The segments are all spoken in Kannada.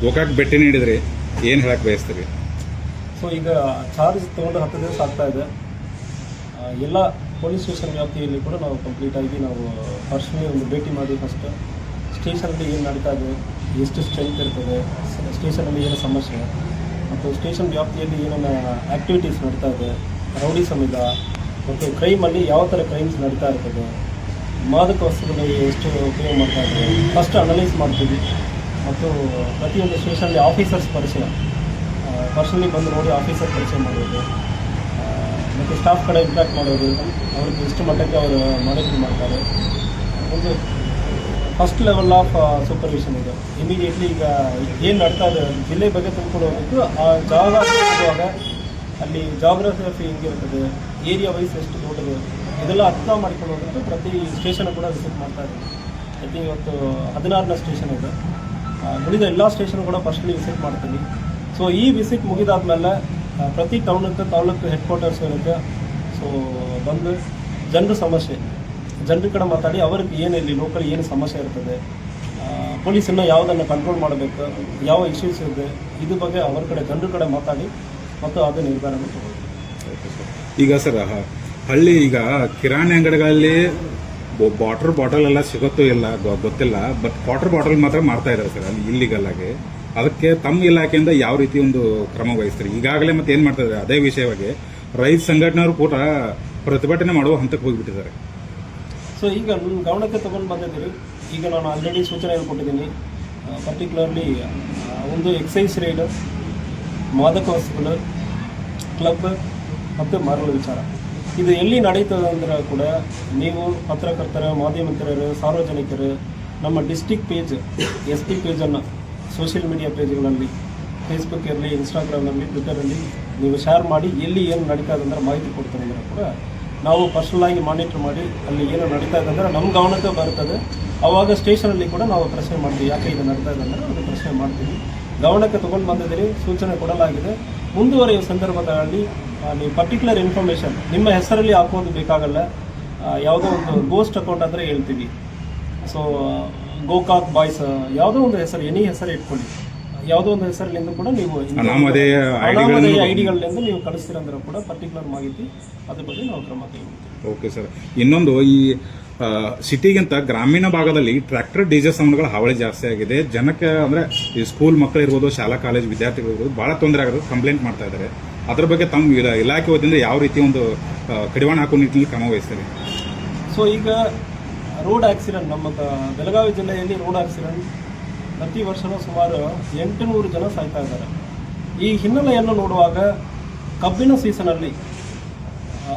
ಗೋಕಾಕ್ ಭೇಟಿ ನೀಡಿದ್ರಿ ಏನು ಹೇಳಕ್ ಬಯಸ್ತೀರಿ? ಸೊ ಈಗ ಚಾರ್ಜ್ ತೊಗೊಂಡು ಹತ್ತು ದಿವಸ ಆಗ್ತಾ ಇದೆ. ಎಲ್ಲ ಪೊಲೀಸ್ ಸ್ಟೇಷನ್ ವ್ಯಾಪ್ತಿಯಲ್ಲಿ ಕೂಡ ನಾವು ಕಂಪ್ಲೀಟ್ ಆಗಿ ನಾವು ಫಸ್ಟ್ನೇ ಒಂದು ಭೇಟಿ ಮಾಡಿ ಫಸ್ಟ್ ಸ್ಟೇಷನಲ್ಲಿ ಏನು ನಡೀತಾ ಇದೆ, ಎಷ್ಟು ಸ್ಟ್ರೆಂತ್ ಇರ್ತದೆ ಸ್ಟೇಷನಲ್ಲಿ ಏನು ಸಮಸ್ಯೆ, ಮತ್ತು ಸ್ಟೇಷನ್ ವ್ಯಾಪ್ತಿಯಲ್ಲಿ ಏನೇನು ಆ್ಯಕ್ಟಿವಿಟೀಸ್ ನಡೀತಾ ಇದೆ, ರೌಡಿ ಸಮಿತ ಮತ್ತು ಕ್ರೈಮಲ್ಲಿ ಯಾವ ಥರ ಕ್ರೈಮ್ಸ್ ನಡೀತಾ ಇರ್ತದೆ, ಮಾದಕ ವಸ್ತುಗಳು ಎಷ್ಟು ಉಪಯೋಗ ಮಾಡ್ತಾ ಇದ್ದಾರೆ ಫಸ್ಟ್ ಅನಲೈಸ್ ಮಾಡ್ತೀವಿ. ಮತ್ತು ಪ್ರತಿಯೊಂದು ಸ್ಟೇಷನಲ್ಲಿ ಆಫೀಸರ್ಸ್ ಪರಿಚಯ. ಪರ್ಸನಲಿ ಬಂದು ನೋಡಿ ಆಫೀಸರ್ ಪರಿಚಯ ಮಾಡೋದು. ಮತ್ತು ಸ್ಟಾಫ್ ಕಡೆ ಇಂಪ್ಯಾಕ್ಟ್ ಮಾಡೋದು. ಅವ್ರಿಗೆ ಎಷ್ಟು ಮಟ್ಟಕ್ಕೆ ಅವರು ಮಾನಿಟರ್ ಮಾಡ್ತಾರೆ. ಒಂದು ಫಸ್ಟ್ ಲೆವೆಲ್ ಆಫ್ ಸೂಪರ್ವಿಷನ್ ಇದೆ. ಇಮಿಡಿಯೇಟ್ಲಿ ಈಗ ಏನು ನಡ್ತಾ ಇದೆ, ಜಿಲ್ಲೆ ಬಗ್ಗೆ ತಿಳ್ಕೊಡೋದಕ್ಕೆ ಆ ಜಾಗ ಹೋಗುವಾಗ ಅಲ್ಲಿ ಜಾಗ್ರಫಿ ಹೆಂಗಿರ್ತದೆ ಏರಿಯಾ ವೈಸ್ ಎಷ್ಟು ದೊಡ್ಡದು, ಇದೆಲ್ಲ ಅರ್ಥ ಹೋಗ್ಬಿಟ್ಟು ಪ್ರತಿ ಸ್ಟೇಷನ್ ಕೂಡ ವಿಸಿಟ್ ಮಾಡ್ತಾ ಇದ್ದೀವಿ ಐ ತಿಂಕ್ ಇವತ್ತು ಹದಿನಾರನೇ ಸ್ಟೇಷನ್ ಇದೆ. ಉಳಿದ ಎಲ್ಲ ಸ್ಟೇಷನ್ ಕೂಡ ಫಸ್ಟ್ಲಿ ವಿಸಿಟ್ ಮಾಡ್ತೀನಿ. ಸೊ ಈ ವಿಸಿಟ್ ಮುಗಿದಾದ್ಮೇಲೆ ಪ್ರತಿ ಟೌನಕ್ಕೆ ತಾಲೂಕು ಹೆಡ್ ಕ್ವಾರ್ಟರ್ಸ್ ಇರುತ್ತೆ. ಸೊ ಬಂದು ಜನರ ಸಮಸ್ಯೆ. ಜನರ ಕಡೆ ಮಾತಾಡಿ, ಅವ್ರಿಗೆ ಏನು ಇಲ್ಲಿ ಲೋಕಲ್ ಏನು ಸಮಸ್ಯೆ ಇರ್ತದೆ ಪೊಲೀಸನ್ನು ಯಾವುದನ್ನು ಕಂಟ್ರೋಲ್ ಮಾಡಬೇಕು, ಯಾವ ಇಶ್ಯೂಸ್ ಇದೆ, ಇದ್ರ ಬಗ್ಗೆ ಅವ್ರ ಕಡೆ, ಜನರ ಕಡೆ ಮಾತಾಡಿ ಮತ್ತು ಅದು ನಿರ್ಧಾರ ಈಗ ಸರ್ ಹಳ್ಳಿ ಈಗ ಕಿರಾಣಿ ಅಂಗಡಿಗಳಲ್ಲಿ ವಾಟರ್ ಬಾಟಲ್ ಎಲ್ಲ ಸಿಗುತ್ತೋ ಇಲ್ಲ ಗೊತ್ತಿಲ್ಲ, ಬಟ್ ವಾಟರ್ ಬಾಟಲ್ ಮಾತ್ರ ಮಾಡ್ತಾ ಇದ್ದಾರೆ ಸರ್, ಅಲ್ಲಿ ಇಲ್ಲಿಗಲ್ ಅದಕ್ಕೆ ತಮ್ಮ ಇಲಾಖೆಯಿಂದ ಯಾವ ರೀತಿ ಒಂದು ಕ್ರಮ ವಹಿಸ್ತಾರೆ? ಈಗಾಗಲೇ ಮತ್ತೆ ಏನ್ ಮಾಡ್ತಾ ಇದ್ದಾರೆ? ಅದೇ ವಿಷಯವಾಗಿ ರೈತ ಸಂಘಟನೆಯವರು ಕೂಡ ಪ್ರತಿಭಟನೆ ಮಾಡುವ ಹಂತಕ್ಕೆ ಹೋಗಿಬಿಟ್ಟಿದ್ದಾರೆ. ಸೊ ಈಗ ನಿಮ್ಮ ಗಮನಕ್ಕೆ ತಗೊಂಡು ಬಂದಿದ್ದೀರಿ. ಈಗ ನಾನು ಆಲ್ರೆಡಿ ಸೂಚನೆ ಕೊಟ್ಟಿದ್ದೀನಿ ಪರ್ಟಿಕ್ಯುಲರ್ಲಿ ಒಂದು ಎಕ್ಸೈಸ್ ರೈಡ್ ಮಾದಕ ವಸ್ತುಗಳು ಕ್ಲಬ್ ಮತ್ತು ಮರಳು ವಿಚಾರ. ಇದು ಎಲ್ಲಿ ನಡೀತದೆ ಅಂದ್ರೆ ಕೂಡ ನೀವು ಪತ್ರಕರ್ತರ ಮಾಧ್ಯಮಿಕರರು ಸಾರ್ವಜನಿಕರು, ನಮ್ಮ ಡಿಸ್ಟಿಕ್ ಪೇಜ್ ಎಸ್ ಪಿ ಪೇಜನ್ನು ಸೋಷಿಯಲ್ ಮೀಡಿಯಾ ಪೇಜ್ಗಳಲ್ಲಿ ಫೇಸ್ಬುಕ್ ಇರಲಿ ಇನ್ಸ್ಟಾಗ್ರಾಮ್ನಲ್ಲಿ ಟ್ವಿಟರಲ್ಲಿ ನೀವು ಶೇರ್ ಮಾಡಿ ಎಲ್ಲಿ ಏನು ನಡೀತಾ ಇದೆ ಅಂದ್ರೆ ಮಾಹಿತಿ ಕೊಡ್ತಾರೆ ಅಂದ್ರೆ ಕೂಡ ನಾವು ಪರ್ಸನಲ್ ಆಗಿ ಮಾನಿಟರ್ ಮಾಡಿ ಅಲ್ಲಿ ಏನು ನಡೀತಾ ಇದೆ ಅಂದರೆ ನಮ್ಮ ಗಮನಕ್ಕೆ ಬರ್ತದೆ ಆವಾಗ ಸ್ಟೇಷನಲ್ಲಿ ಕೂಡ ನಾವು ಪ್ರಶ್ನೆ ಮಾಡ್ತೀವಿ, ಯಾಕೆ ಇದು ನಡೀತಾ ಇದೆ ಅಂದರೆ ಅದು ಪ್ರಶ್ನೆ ಮಾಡ್ತೀವಿ. ಗಮನಕ್ಕೆ ತೊಗೊಂಡು ಬಂದಿದ್ದೀರಿ, ಸೂಚನೆ ಕೊಡಲಾಗಿದೆ. ಮುಂದುವರೆಯುವ ಸಂದರ್ಭದಲ್ಲಿ ನೀವು ಪರ್ಟಿಕ್ಯುಲರ್ ಇನ್ಫಾರ್ಮೇಷನ್ ನಿಮ್ಮ ಹೆಸರಲ್ಲಿ ಹಾಕೋದು ಬೇಕಾಗಲ್ಲ. ಯಾವುದೋ ಒಂದು ಗೋಸ್ಟ್ ಅಕೌಂಟ್ ಅಂದರೆ ಹೇಳ್ತೀವಿ. ಸೊ ಗೋಕಾಕ್ ಬಾಯ್ಸ್ ಯಾವುದೋ ಒಂದು ಹೆಸರು ಎನಿ ಹೆಸರು ಇಟ್ಕೊಳ್ಳಿ. ಯಾವುದೋ ಒಂದು ಹೆಸರಿನಿಂದ ಕೂಡ ನೀವು ಅನಾಮಧೇಯ ಐಡಿಗಳಿಂದ ನೀವು ಕಳಿಸ್ತೀರಂದ್ರೆ ಕೂಡ ಪರ್ಟಿಕ್ಯುಲರ್ ಮಾಹಿತಿ ಅದ್ರ ಬಗ್ಗೆ ನಾವು ಕ್ರಮ ಕೈಗೊಳ್ತೀವಿ ಓಕೆ ಸರ್. ಇನ್ನೊಂದು ಈ ಸಿಟಿಗಿಂತ ಗ್ರಾಮೀಣ ಭಾಗದಲ್ಲಿ ಟ್ರ್ಯಾಕ್ಟರ್ ಡಿಜೆ ಸೌಂಡ್ಗಳ ಹಾವಳಿ ಜಾಸ್ತಿ ಆಗಿದೆ. ಜನಕ್ಕೆ ಅಂದರೆ ಈ ಸ್ಕೂಲ್ ಮಕ್ಕಳು ಇರ್ಬೋದು ಶಾಲಾ ಕಾಲೇಜ್ ವಿದ್ಯಾರ್ಥಿಗಳು ಭಾಳ ತೊಂದರೆ ಆಗೋದು ಕಂಪ್ಲೇಂಟ್ ಮಾಡ್ತಾ ಇದ್ದಾರೆ. ಅದ್ರ ಬಗ್ಗೆ ತಮ್ಮ ಇಲ- ಇಲಾಖೆ ವತಿಯಿಂದ ಯಾವ ರೀತಿ ಒಂದು ಕಡಿವಾಣ ಹಾಕೋ ನಿಟ್ಟಿನಲ್ಲಿ ಕ್ರಮ ವಹಿಸ್ತಾರೆ? ಸೊ, ಈಗ ರೋಡ್ ಆಕ್ಸಿಡೆಂಟ್, ನಮ್ಮ ಬೆಳಗಾವಿ ಜಿಲ್ಲೆಯಲ್ಲಿ ರೋಡ್ ಆಕ್ಸಿಡೆಂಟ್. ಪ್ರತಿ ವರ್ಷನೂ ಸುಮಾರು ಎಂಟುನೂರು ಜನ ಸಾಯ್ತಾ ಇದ್ದಾರೆ. ಈ ಹಿನ್ನೆಲೆಯನ್ನು ನೋಡುವಾಗ ಕಬ್ಬಿನ ಸೀಸನಲ್ಲಿ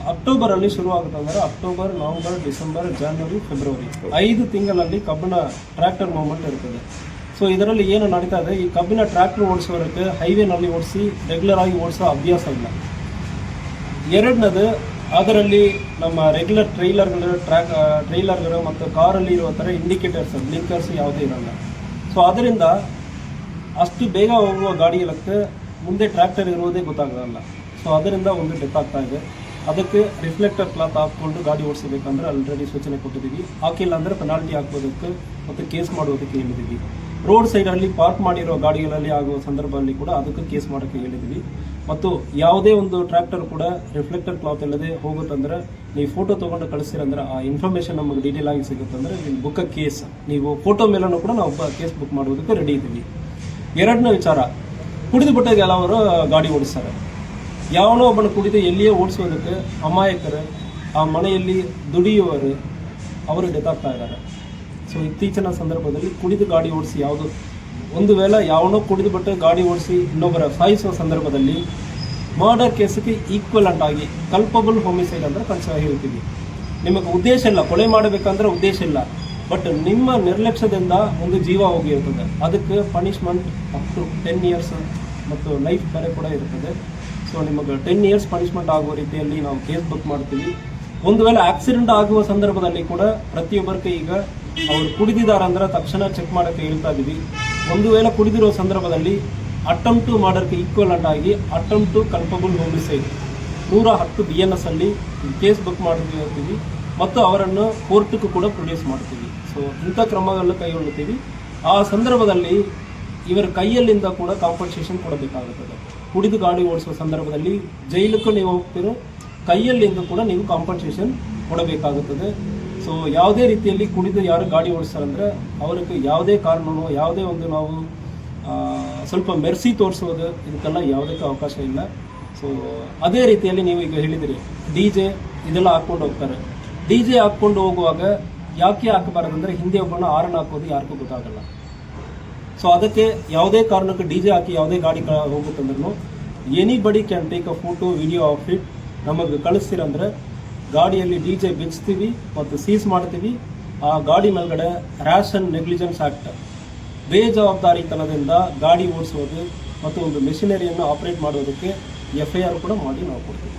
ಅಕ್ಟೋಬರಲ್ಲಿ ಶುರು ಆಗುತ್ತೆ ಅಂದರೆ October, November, December, January, February. ಐದು ತಿಂಗಳಲ್ಲಿ ಕಬ್ಬಿನ ಟ್ರ್ಯಾಕ್ಟರ್ ಮೂವ್ಮೆಂಟ್ ಇರ್ತದೆ. ಸೊ ಇದರಲ್ಲಿ ಏನು ನಡೀತಾ ಇದೆ? ಈ ಕಬ್ಬಿನ ಟ್ರ್ಯಾಕ್ಟರ್ ಓಡಿಸೋದಕ್ಕೆ ಹೈವೇನಲ್ಲಿ ಓಡಿಸಿ ರೆಗ್ಯುಲರ್ ಆಗಿ ಓಡಿಸೋ ಅಭ್ಯಾಸ ಇಲ್ಲ. ಎರಡನೇದು, ಅದರಲ್ಲಿ ನಮ್ಮ ರೆಗ್ಯುಲರ್ ಟ್ರೈಲರ್ಗಳು ಟ್ರ್ಯಾಕ್ ಟ್ರೈಲರ್ಗಳು ಮತ್ತು ಕಾರಲ್ಲಿ ಇರೋ ಥರ ಇಂಡಿಕೇಟರ್ಸ್ ಬ್ಲಿಂಕರ್ಸ್ ಯಾವುದೇ ಇರಲ್ಲ. ಸೊ ಅದರಿಂದ ಅಷ್ಟು ಬೇಗ ಹೋಗುವ ಗಾಡಿಗಳಕ್ಕೆ ಮುಂದೆ ಟ್ರ್ಯಾಕ್ಟರ್ ಇರುವುದೇ ಗೊತ್ತಾಗಲ್ಲ. ಸೊ ಅದರಿಂದ ಒಂದು ಡೆತ್ ಆಗ್ತಾ ಇದೆ. ಅದಕ್ಕೆ ರಿಫ್ಲೆಕ್ಟರ್ ಕ್ಲಾತ್ ಹಾಕ್ಕೊಂಡು ಗಾಡಿ ಓಡಿಸಬೇಕಂದ್ರೆ ಆಲ್ರೆಡಿ ಸೂಚನೆ ಕೊಟ್ಟಿದ್ದೀವಿ. ಹಾಕಿಲ್ಲ ಅಂದರೆ ಪೆನಾಲ್ಟಿ ಹಾಕೋದಕ್ಕೆ ಮತ್ತು ಕೇಸ್ ಮಾಡೋದಕ್ಕೆ ಹೇಳಿದ್ದೀವಿ. ರೋಡ್ ಸೈಡಲ್ಲಿ ಪಾರ್ಕ್ ಮಾಡಿರೋ ಗಾಡಿಗಳಲ್ಲಿ ಆಗುವ ಸಂದರ್ಭದಲ್ಲಿ ಕೂಡ ಅದಕ್ಕೆ ಕೇಸ್ ಮಾಡೋಕ್ಕೆ ಹೇಳಿದ್ದೀವಿ ಮತ್ತು ಯಾವುದೇ ಒಂದು ಟ್ರ್ಯಾಕ್ಟರ್ ಕೂಡ ರಿಫ್ಲೆಕ್ಟರ್ ಕ್ಲಾತ್ ಇಲ್ಲದೆ ಹೋಗುತ್ತಂದ್ರೆ ನೀವು ಫೋಟೋ ತೊಗೊಂಡು ಕಳಿಸ್ತೀರಂದ್ರೆ ಆ ಇನ್ಫಾರ್ಮೇಷನ್ ನಮಗೆ ಡೀಟೇಲ್ ಆಗಿ ಸಿಗುತ್ತಂದ್ರೆ ನಿಮ್ಮ ಬುಕ್ ಕೇಸ್ ನೀವು ಫೋಟೋ ಮೇಲೂ ಕೂಡ ನಾವು ಕೇಸ್ ಬುಕ್ ಮಾಡೋದಕ್ಕೆ ರೆಡಿ ಇದ್ದೀವಿ. ಎರಡನೇ ವಿಚಾರ, ಕುಡಿದು ಬಿಟ್ಟಾಗ ಎಲ್ಲವರು ಗಾಡಿ ಓಡಿಸ್ತಾರೆ. ಯಾವನೋ ಒಬ್ಬನ ಕುಡಿದು ಎಲ್ಲಿಯೇ ಓಡಿಸೋದಕ್ಕೆ ಅಮಾಯಕರು ಆ ಮನೆಯಲ್ಲಿ ದುಡಿಯುವರು ಅವರು ಡೆತ್ ಆಗ್ತಾ ಇದ್ದಾರೆ. ಸೊ ಇತ್ತೀಚಿನ ಸಂದರ್ಭದಲ್ಲಿ ಕುಡಿದು ಗಾಡಿ ಓಡಿಸಿ ಯಾವುದು ಒಂದು ವೇಳೆ ಯಾವನೋ ಕುಡಿದು ಬಿಟ್ಟು ಗಾಡಿ ಓಡಿಸಿ ಇನ್ನೊಬ್ಬರ ಸಾಯಿಸುವ ಸಂದರ್ಭದಲ್ಲಿ ಮರ್ಡರ್ ಕೇಸಿಗೆ ಈಕ್ವಲೆಂಟ್ ಆಗಿ ಕಲ್ಪಬಲ್ ಹೋಮಿಸೈಡ್ ಅಂತ ಕನ್ಸಿಡರ್ ಹೇಳ್ತೀವಿ ನಿಮಗೆ ಉದ್ದೇಶ ಇಲ್ಲ, ಕೊಲೆ ಮಾಡಬೇಕಂದ್ರೆ ಉದ್ದೇಶ ಇಲ್ಲ. ಬಟ್ ನಿಮ್ಮ ನಿರ್ಲಕ್ಷ್ಯದಿಂದ ಒಂದು ಜೀವ ಹೋಗಿರ್ತದೆ. ಅದಕ್ಕೆ punishment up to ten years ಮತ್ತು ಲೈಫ್ ಬೇರೆ ಕೂಡ ಇರ್ತದೆ. ಸೊ ನಿಮಗೆ ಟೆನ್ ಇಯರ್ಸ್ ಪನಿಷ್ಮೆಂಟ್ ಆಗುವ ರೀತಿಯಲ್ಲಿ ನಾವು ಕೇಸ್ ಬುಕ್ ಮಾಡ್ತೀವಿ. ಒಂದು ವೇಳೆ ಆಕ್ಸಿಡೆಂಟ್ ಆಗುವ ಸಂದರ್ಭದಲ್ಲಿ ಕೂಡ ಪ್ರತಿಯೊಬ್ಬರಿಗೆ ಈಗ ಅವರು ಕುಡಿದಿದ್ದಾರೆ ಅಂದ್ರೆ ತಕ್ಷಣ ಚೆಕ್ ಮಾಡೋಕ್ಕೆ ಹೇಳ್ತಾ ಇದ್ದೀವಿ ಒಂದು ವೇಳೆ ಕುಡಿದಿರೋ ಸಂದರ್ಭದಲ್ಲಿ ಅಟೆಂಪ್ ಟು ಮಾಡೋಕ್ಕೆ ಈಕ್ವಲೆಂಟ್ ಆಗಿ ಅಟೆಂಪ್ ಟು ಕಲ್ಪಬಲ್ ಹೋಮಿಸೈಡ್ ನೂರ ಹತ್ತು ಬಿ ಎನ್ ಎಸ್ ಅಲ್ಲಿ ಕೇಸ್ ಬುಕ್ ಮಾಡ್ತೀವಿ ಮತ್ತು ಅವರನ್ನು ಕೋರ್ಟ್ಗೂ ಕೂಡ ಪ್ರೊಡ್ಯೂಸ್ ಮಾಡ್ತೀವಿ. ಸೊ ಇಂಥ ಕ್ರಮಗಳನ್ನು ಕೈಗೊಳ್ಳುತ್ತೀವಿ. ಆ ಸಂದರ್ಭದಲ್ಲಿ ಇವರ ಕೈಯಲ್ಲಿಂದ ಕೂಡ ಕಾಂಪನ್ಸೇಷನ್ ಕೊಡಬೇಕಾಗುತ್ತದೆ. ಕುಡಿದು ಗಾಡಿ ಓಡಿಸುವ ಸಂದರ್ಭದಲ್ಲಿ ಜೈಲಕ್ಕೂ ನೀವು ಹೋಗ್ತೀರೋ, ಕೈಯಲ್ಲಿಂದ ಕೂಡ ನೀವು ಕಾಂಪನ್ಸೇಷನ್ ಕೊಡಬೇಕಾಗುತ್ತದೆ. ಸೊ ಯಾವುದೇ ರೀತಿಯಲ್ಲಿ ಕುಡಿದು ಯಾರು ಗಾಡಿ ಓಡಿಸ್ತಾರಂದ್ರೆ ಅವ್ರಿಗೆ ಯಾವುದೇ ಕಾರಣವೂ, ಯಾವುದೇ ಒಂದು ನಾವು ಸ್ವಲ್ಪ ಮೆರ್ಸಿ ತೋರಿಸೋದು ಇದಕ್ಕೆಲ್ಲ ಯಾವುದಕ್ಕೆ ಅವಕಾಶ ಇಲ್ಲ. ಸೊ ಅದೇ ರೀತಿಯಲ್ಲಿ ನೀವು ಈಗ ಹೇಳಿದಿರಿ, ಡಿ ಜೆ ಇದೆಲ್ಲ ಹಾಕ್ಕೊಂಡು ಹೋಗ್ತಾರೆ. ಡಿ ಜೆ ಹಾಕ್ಕೊಂಡು ಹೋಗುವಾಗ ಯಾಕೆ ಹಾಕಬಾರ್ದಂದ್ರೆ ಹಿಂದೆ ಒಬ್ಬನ ಆರನ್ ಹಾಕೋದು ಯಾರಿಗೂ ಗೊತ್ತಾಗಲ್ಲ. ಸೊ ಅದಕ್ಕೆ ಯಾವುದೇ ಕಾರಣಕ್ಕೆ ಡಿ ಜೆ ಹಾಕಿ ಯಾವುದೇ ಗಾಡಿ ಹೋಗುತ್ತಂದ್ರೂ anybody can take a photo video of it ನಮಗೆ ಕಳಿಸ್ತೀರಂದ್ರೆ ಗಾಡಿಯಲ್ಲಿ ಡಿ ಜೆ ಬಿಚ್ತೀವಿ ಮತ್ತು ಸೀಸ್ ಮಾಡ್ತೀವಿ. ಆ ಗಾಡಿ ಮೇಲ್ಗಡೆ ಅಂಡ್ ನೆಗ್ಲಿಜೆನ್ಸ್ ಆ್ಯಕ್ಟ್ ಬೇಜವಾಬ್ದಾರಿತನದಿಂದ ಗಾಡಿ ಓಡಿಸೋದು ಮತ್ತು ಒಂದು ಮೆಷಿನರಿಯನ್ನು ಆಪರೇಟ್ ಮಾಡೋದಕ್ಕೆ ಎಫ್ ಐ ಆರ್ ಕೂಡ ಮಾಡಿ ನಾವು ಕೊಡ್ತೀವಿ.